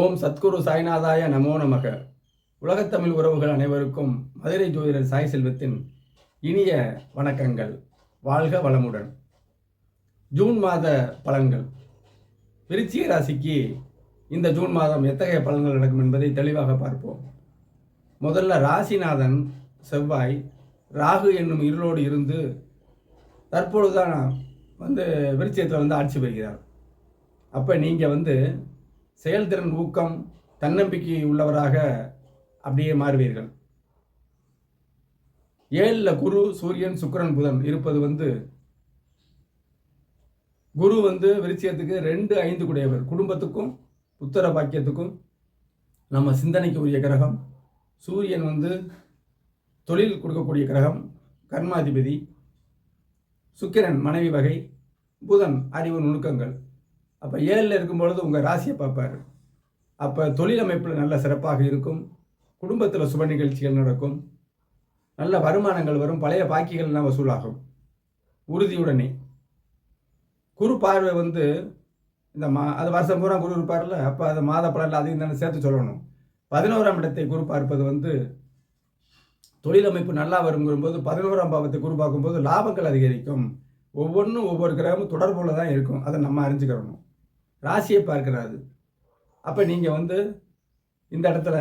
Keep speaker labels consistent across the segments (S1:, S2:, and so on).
S1: ஓம் சத்குரு சாய்நாதாய நமோ நமக. உலகத்தமிழ் உறவுகள் அனைவருக்கும் மதுரை ஜோதிடர் சாய் செல்வத்தின் இனிய வணக்கங்கள். வாழ்க வளமுடன். ஜூன் மாத பலன்கள். விருச்சிக ராசிக்கு இந்த ஜூன் மாதம் எத்தகைய பலன்கள் நடக்கும் என்பதை தெளிவாக பார்ப்போம். முதல்ல ராசிநாதன் செவ்வாய். ராகு என்னும் இருளோடு இருந்து தற்பொழுதுதான் வந்து விருச்சியத்தில் வந்து ஆட்சி பெறுகிறார். அப்போ நீங்கள் வந்து செயல்திறன் ஊக்கம் தன்னம்பிக்கை உள்ளவராக அப்படியே மாறுவீர்கள். ஏழில் குரு சூரியன் சுக்கிரன் புதன் இருப்பது வந்து குரு வந்து விருச்சியத்துக்கு ரெண்டு ஐந்து குடையவர். குடும்பத்துக்கும் உத்தர பாக்கியத்துக்கும் நம்ம சிந்தனைக்கு உரிய கிரகம். சூரியன் வந்து தொழில் கொடுக்கக்கூடிய கிரகம் கர்மாதிபதி சுக்கிரன் மனைவி வகை புதன் அறிவு நுணுக்கங்கள். அப்போ ஏழில் இருக்கும் பொழுது உங்கள் ராசியை பார்ப்பார். அப்போ தொழில் அமைப்பில் நல்ல சிறப்பாக இருக்கும். குடும்பத்தில் சுப நிகழ்ச்சிகள் நடக்கும். நல்ல வருமானங்கள் வரும். பழைய பாக்கிகள்லாம் வசூலாகும். உறுதியுடனே. குரு பார்வை வந்து இந்த மா அது வருஷம் பூரா குரு இருப்பார்ல அப்போ அது மாத பலனில் அதையும் தானே சேர்த்து சொல்லணும். பதினோராம் இடத்தை குரு பார்ப்பது வந்து தொழிலமைப்பு நல்லா வருங்கும்போது பதினோராம் பாவத்தை குரு பார்க்கும்போது லாபங்கள் அதிகரிக்கும். ஒவ்வொன்றும் ஒவ்வொரு கிரகமும் தொடர்புள்ள தான் இருக்கும். அதை நம்ம அறிஞ்சுக்கிறணும் ராசியை பார்க்கிறாரு அப்போ நீங்கள் வந்து இந்த இடத்துல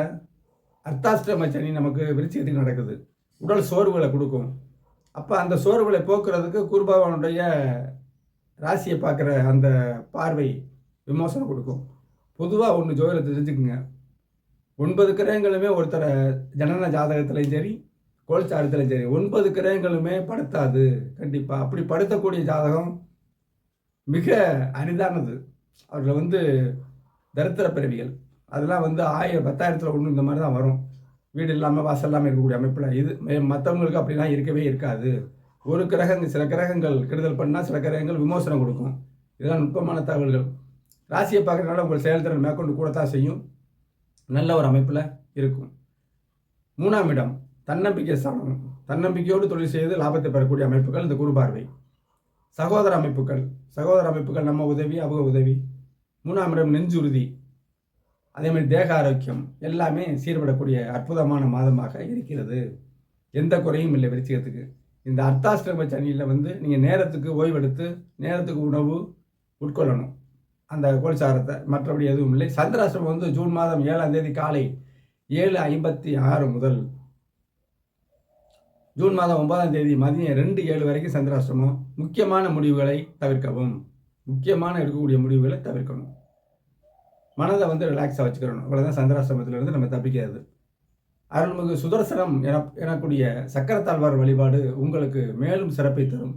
S1: அர்த்தாஷ்டம சனி நமக்கு விருச்சிகத்துக்கு நடக்குது. உடல் சோர்வுகளை கொடுக்கும். அப்போ அந்த சோர்வுகளை போக்குறதுக்கு குருபவனுடைய ராசியை பார்க்குற அந்த பார்வை விமோசனம் கொடுக்கும். பொதுவாக ஒன்று ஜோதிடத்தை தெரிஞ்சுக்குங்க. ஒன்பது கிரகங்களுமே ஒருத்தரை ஜனன ஜாதகத்துலையும் சரி கோல்சாரத்துலையும் சரி ஒன்பது கிரகங்களுமே படுத்தாது. கண்டிப்பாக அப்படி படுத்தக்கூடிய ஜாதகம் மிக அரிதானது. அதில் வந்து தரித்திர பிறவிகள். அதெல்லாம் வந்து ஆயிரம் பத்தாயிரத்தில் ஒன்று இந்த மாதிரி தான் வரும். வீடு இல்லாமல் வாசல் இல்லாமல் இருக்கக்கூடிய அமைப்பில். இது மற்றவங்களுக்கு அப்படிலாம் இருக்கவே இருக்காது. ஒரு கிரகங்கள் சில கிரகங்கள் கெடுதல் பண்ணால் சில கிரகங்கள் விமோசனம் கொடுக்கும். இதெல்லாம் நுட்பமான தகவல்கள். ராசியை பார்க்குறதுனால உங்கள் செயல்திறன் மேற்கொண்டு கூடத்தான் செய்யும். நல்ல ஒரு அமைப்பில் இருக்கும். மூணாம் இடம் தன்னம்பிக்கை ஸ்தானம். தன்னம்பிக்கையோடு தொழில் செய்து லாபத்தை பெறக்கூடிய அமைப்புகள் இந்த குரு பார்வை. சகோதர அமைப்புகள் சகோதர அமைப்புகள் நம்ம உதவி அவங்க உதவி. மூணாம் இடம் நெஞ்சுறுதி. அதே மாதிரி தேக ஆரோக்கியம் எல்லாமே சீர்படக்கூடிய அற்புதமான மாதமாக இருக்கிறது. எந்த குறையும் இல்லை விருச்சிகத்துக்கு. இந்த அர்த்தாஷ்டம சனியில் வந்து நீங்கள் நேரத்துக்கு ஓய்வெடுத்து நேரத்துக்கு உணவு உட்கொள்ளணும். அந்த கோல்சாரத்தை மற்றபடி எதுவும் இல்லை. சந்திராஷ்டிரமம் வந்து ஜூன் மாதம் ஏழாம் தேதி காலை ஏழு ஐம்பத்தி ஆறு முதல் ஜூன் மாதம் ஒன்பதாம் தேதி மதியம் ரெண்டு ஏழு வரைக்கும் சந்திராஷ்டிரமம். முக்கியமான முடிவுகளை தவிர்க்கவும். முக்கியமான எடுக்கக்கூடிய முடிவுகளை தவிர்க்கணும் மனதை வந்து ரிலாக்ஸாக வச்சுக்கிறணும். இவ்வளோதான் சந்திராஷ்டிரமத்திலிருந்து நம்ம தப்பிக்கிறது. அருள்மிகு சுதர்சனம் என எனக்கூடிய சக்கரத்தாழ்வார் வழிபாடு உங்களுக்கு மேலும் சிறப்பை தரும்.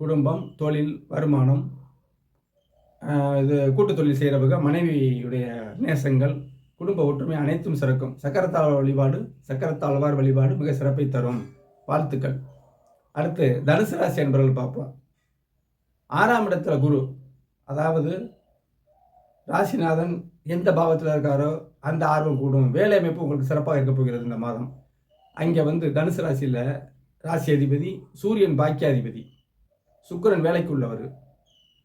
S1: குடும்பம் தொழில் வருமானம் இது கூட்டு தொழில் செய்கிறவங்க மனைவியுடைய நேசங்கள் குடும்ப ஒற்றுமை அனைத்தும் சிறக்கும். சக்கரத்தாழ்வார் வழிபாடு சக்கரத்தாழ்வார் வழிபாடு மிக சிறப்பை தரும். வாழ்த்துக்கள். அடுத்து தனுசு ராசி என்பவர்கள் பார்ப்போம். ஆறாம் இடத்துல குரு. அதாவது ராசிநாதன் எந்த பாவத்தில் இருக்காரோ அந்த ஆர்வம் கூடும். வேலை அமைப்பு உங்களுக்கு சிறப்பாக இருக்க போகிறது இந்த மாதம். அங்கே வந்து தனுசு ராசியில் ராசி அதிபதி சூரியன் பாக்கியாதிபதி. சுக்கரன் வேலைக்கு உள்ளவர்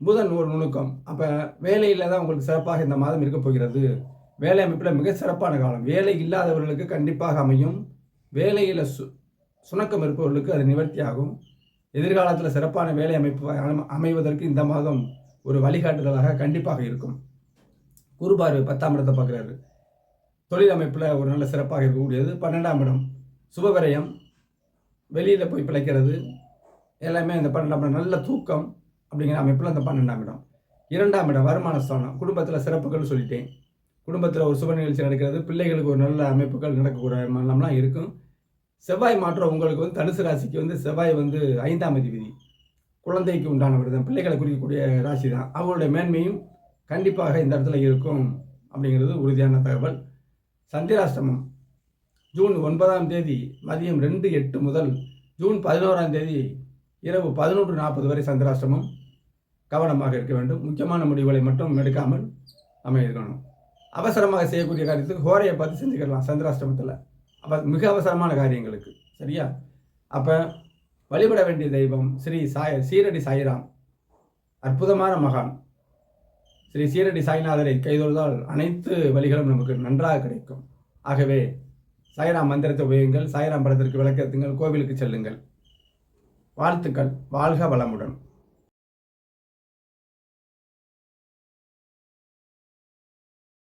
S1: புதன் ஒரு நுணுக்கம். அப்போ வேலையில் தான் உங்களுக்கு சிறப்பாக இந்த மாதம் இருக்க போகிறது. வேலை அமைப்பில் மிக சிறப்பான காலம். வேலை இல்லாதவர்களுக்கு கண்டிப்பாக அமையும். வேலையில் சு சுணக்கம் இருப்பவர்களுக்கு அது நிவர்த்தி ஆகும் எதிர்காலத்தில் சிறப்பான வேலை அமைப்பு அமைவதற்கு இந்த மாதம் ஒரு வழிகாட்டுதலாக கண்டிப்பாக இருக்கும். குரு பார்வை பத்தாம் இடத்தை பார்க்குறாரு. தொழில் அமைப்பில் ஒரு நல்ல சிறப்பாக இருக்கக்கூடியது. பன்னெண்டாம் இடம் சுபவிரயம் வெளியில் போய் பிழைக்கிறது. எல்லாமே இந்த பன்னெண்டாம் இடம் நல்ல தூக்கம் அப்படிங்கிற அமைப்பில் அந்த பன்னெண்டாம் இடம். இரண்டாம் இடம் வருமான ஸ்தானம். குடும்பத்தில் சிறப்புகள் சொல்லிட்டேன். குடும்பத்தில் ஒரு சுப நிகழ்ச்சி நடக்கிறது. பிள்ளைகளுக்கு ஒரு நல்ல அமைப்புகள் நடக்கக்கூடிய எல்லாம் இருக்கும். செவ்வாய் மாற்றம் உங்களுக்கு வந்து தனுசு ராசிக்கு வந்து செவ்வாய் வந்து ஐந்தாம் அதிபதி. குழந்தைக்கு உண்டானவர் தான் பிள்ளைகளை குறிக்கக்கூடிய ராசி தான். அவங்களுடைய மேன்மையும் கண்டிப்பாக இந்த இடத்துல இருக்கும் அப்படிங்கிறது உறுதியான தகவல். சந்திராஷ்டமம் ஜூன் ஒன்பதாம் தேதி மதியம் ரெண்டு எட்டு முதல் ஜூன் பதினோராம் தேதி இரவு பதினொன்று நாற்பது வரை சந்திராஷ்டமம். கவனமாக இருக்க வேண்டும். முக்கியமான முடிவுகளை மட்டும் எடுக்காமல் அமையிருக்கணும் அவசரமாக செய்யக்கூடிய காரியத்துக்கு ஹோரையை பார்த்து செஞ்சுக்கலாம் சந்திராஷ்டமத்தில். அப்போ மிக அவசரமான காரியங்களுக்கு சரியா? அப்போ வழிபட வேண்டிய தெய்வம் ஸ்ரீ சாய சீரடி சாய்ராம். அற்புதமான மகான். ஸ்ரீ சீரடி சாய்நாதரை கைதொழுதால் அனைத்து வழிகளும் நமக்கு நன்றாக கிடைக்கும். ஆகவே சாய்ராம் மந்திரத்தை உபயோகிங்கள் சாய்ராம் படத்திற்கு விளக்கத்துங்கள் கோவிலுக்கு செல்லுங்கள். வாழ்த்துக்கள் வாழ்க வளமுடன்.